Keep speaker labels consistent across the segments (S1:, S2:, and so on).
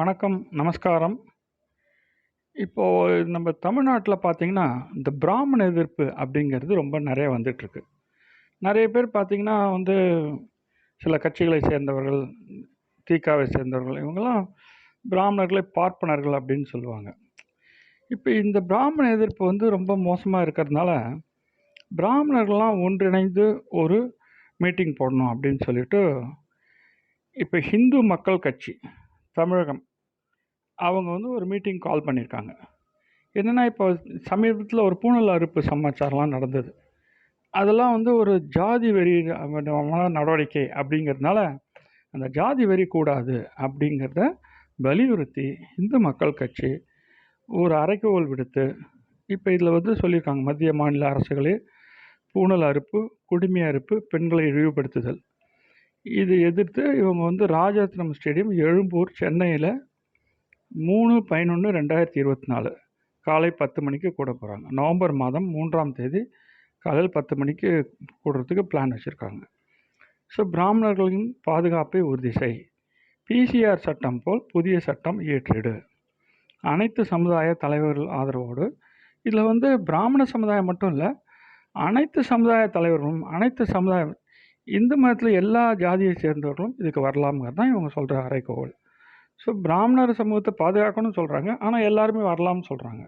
S1: வணக்கம் நமஸ்காரம். இப்போது நம்ம தமிழ்நாட்டில் பார்த்திங்கன்னா இந்த பிராமண எதிர்ப்பு அப்படிங்கிறது ரொம்ப நிறைய வந்துட்டுருக்கு. நிறைய பேர் பார்த்திங்கன்னா வந்து சில கட்சிகளை சேர்ந்தவர்கள் தீக்காவை சேர்ந்தவர்கள் இவங்கெல்லாம் பிராமணர்களை பார்ப்பனர்கள் அப்படின்னு சொல்லுவாங்க. இப்போ இந்த பிராமண எதிர்ப்பு வந்து ரொம்ப மோசமாக இருக்கிறதுனால பிராமணர்கள்லாம் ஒன்றிணைந்து ஒரு மீட்டிங் போடணும் அப்படின்னு சொல்லிட்டு இப்போ ஹிந்து மக்கள் கட்சி தமிழகம் அவங்க வந்து ஒரு மீட்டிங் கால் பண்ணியிருக்காங்க. என்னென்னா இப்போ சமீபத்தில் ஒரு பூணல் அறுப்பு சமாச்சாரம்லாம் நடந்தது. அதெல்லாம் வந்து ஒரு ஜாதி வெறி நடவடிக்கை அப்படிங்கிறதுனால அந்த ஜாதி வெறி கூடாது அப்படிங்கிறத வலியுறுத்தி இந்து மக்கள் கட்சி ஒரு அரைக்கோல் விடுத்து இப்போ இதில் வந்து சொல்லியிருக்காங்க மத்திய மாநில அரசுகளே பூணல் அறுப்பு குடிமை அறுப்பு பெண்களை இழிவுபடுத்துதல். இது எதிர்த்து இவங்க வந்து ராஜரத்னம் ஸ்டேடியம் எழும்பூர் சென்னையில் மூணு பதினொன்று ரெண்டாயிரத்தி இருபத்தி நாலு. காலை பத்து மணிக்கு கூட போகிறாங்க நவம்பர் மாதம் மூன்றாம் தேதி காலையில் பத்து மணிக்கு கூடுறதுக்கு பிளான் வச்சுருக்காங்க. ஸோ பிராமணர்களின் பாதுகாப்பை உறுதி செய். பிசிஆர் சட்டம் போல் புதிய சட்டம் இயற்றிடு. அனைத்து சமுதாய தலைவர்கள் ஆதரவோடு இதில் வந்து பிராமண சமுதாயம் மட்டும் இல்லை அனைத்து சமுதாய தலைவர்களும் அனைத்து சமுதாயம் இந்து மதத்தில் எல்லா ஜாதியை சேர்ந்தவர்களும் இதுக்கு வரலாம்ங்கிறது தான் இவங்க சொல்கிற அறைகோவல் ஸோ பிராமணர் சமூகத்தை பாதுகாக்கணும்னு சொல்கிறாங்க ஆனால் எல்லாருமே வரலாம்னு சொல்கிறாங்க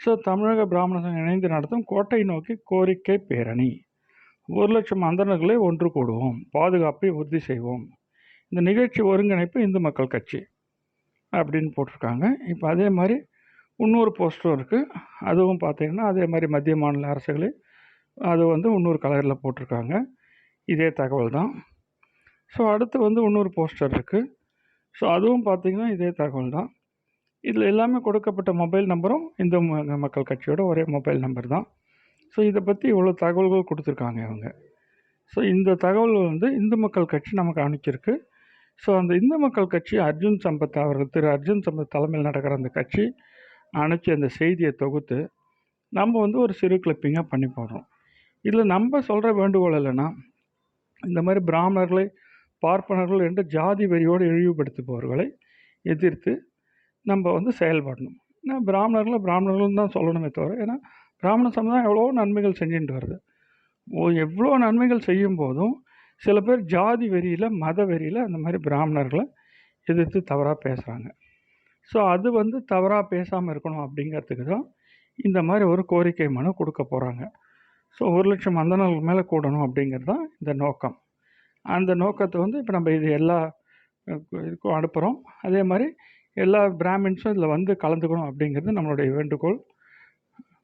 S1: ஸோ தமிழக பிராமண சங்கம் இணைந்து நடத்தும் கோட்டை நோக்கி கோரிக்கை பேரணி. ஒரு லட்சம் அந்தணர்களை ஒன்று கூடுவோம். பாதுகாப்பை உறுதி செய்வோம். இந்த நிகழ்ச்சி ஒருங்கிணைப்பு இந்து மக்கள் கட்சி அப்படின்னு போட்டிருக்காங்க. இப்போ அதே மாதிரி இன்னொரு போஸ்டரும் இருக்குது அதுவும் பார்த்திங்கன்னா அதே மாதிரி மத்திய மாநில அரசுகளே அது வந்து இன்னொரு கலரில் போட்டிருக்காங்க. இதே தகவல் தான் ஸோ அடுத்து வந்து இன்னொரு போஸ்டர் இருக்குது ஸோ அதுவும் பார்த்திங்கன்னா இதே தகவல் தான் இதில் எல்லாமே கொடுக்கப்பட்ட மொபைல் நம்பரும் இந்து மக்கள் கட்சியோட ஒரே மொபைல் நம்பர் தான். ஸோ இதை பற்றி இவ்வளோ தகவல்கள் கொடுத்துருக்காங்க இவங்க. ஸோ இந்த தகவல் வந்து இந்து மக்கள் கட்சி நமக்கு அனுப்பிச்சிருக்கு ஸோ அந்த இந்து மக்கள் கட்சி அர்ஜுன் சம்பத் அவர்கள் திரு அர்ஜுன் சம்பத் தலைமையில் நடக்கிற அந்த கட்சி அனுப்பிச்சி அந்த செய்தியை தொகுத்து நம்ம வந்து ஒரு சிறு கிளிப்பிங்காக பண்ணி போடுறோம். இதில் நம்ம சொல்கிற வேண்டுகோள் இல்லைன்னா இந்த மாதிரி பிராமணர்களை பார்ப்பனர்கள் என்று ஜாதி வெறியோடு இழிவுபடுத்துபவர்களை எதிர்த்து நம்ம வந்து செயல்படணும். ஏன்னா பிராமணர்களை பிராமணர்கள் தான் சொல்லணுமே தவிர ஏன்னா பிராமண சமுதாயம் எவ்வளோ நன்மைகள் செஞ்சுட்டு வருது. ஓ எவ்வளோ நன்மைகள் செய்யும் போதும் சில பேர் ஜாதி வெறியில் மத வெறியில் அந்த மாதிரி பிராமணர்களை எதிர்த்து தவறாக பேசுகிறாங்க ஸோ அது வந்து தவறாக பேசாமல் இருக்கணும் அப்படிங்கிறதுக்கு தான் இந்த மாதிரி ஒரு கோரிக்கை மனு கொடுக்க போகிறாங்க ஸோ ஒரு லட்சம் அந்தணர்கள் மேலே கூடணும் அப்படிங்கிறது தான் இந்த நோக்கம். அந்த நோக்கத்தை வந்து இப்போ நம்ம இது எல்லா இதுக்கும் அனுப்புகிறோம் அதே மாதிரி எல்லா பிராமின்ஸும் இதில் வந்து கலந்துக்கணும் அப்படிங்கிறது நம்மளுடைய வேண்டுகோள்.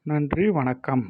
S1: நன்றி வணக்கம்.